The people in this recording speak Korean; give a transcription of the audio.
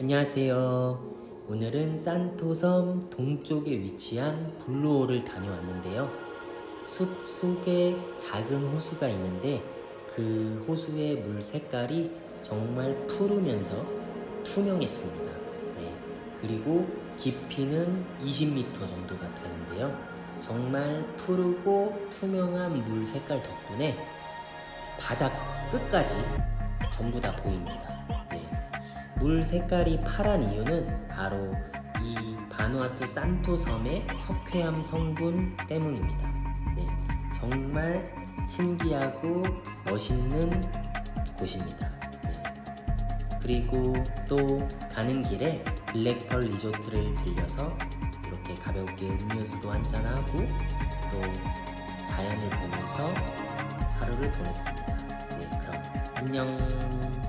안녕하세요. 오늘은 산토섬 동쪽에 위치한 블루홀을 다녀왔는데요. 숲 속에 작은 호수가 있는데 그 호수의 물 색깔이 정말 푸르면서 투명했습니다. 네. 그리고 깊이는 20m 정도가 되는데요. 정말 푸르고 투명한 물 색깔 덕분에 바닥 끝까지 전부 다 보입니다. 네. 물 색깔이 파란 이유는 바로 이 바누아투 산토 섬의 석회암 성분 때문입니다. 네. 정말 신기하고 멋있는 곳입니다. 네. 그리고 또 가는 길에 블랙펄 리조트를 들려서 이렇게 가볍게 음료수도 한잔하고 또 자연을 보면서 하루를 보냈습니다. 네, 그럼 안녕.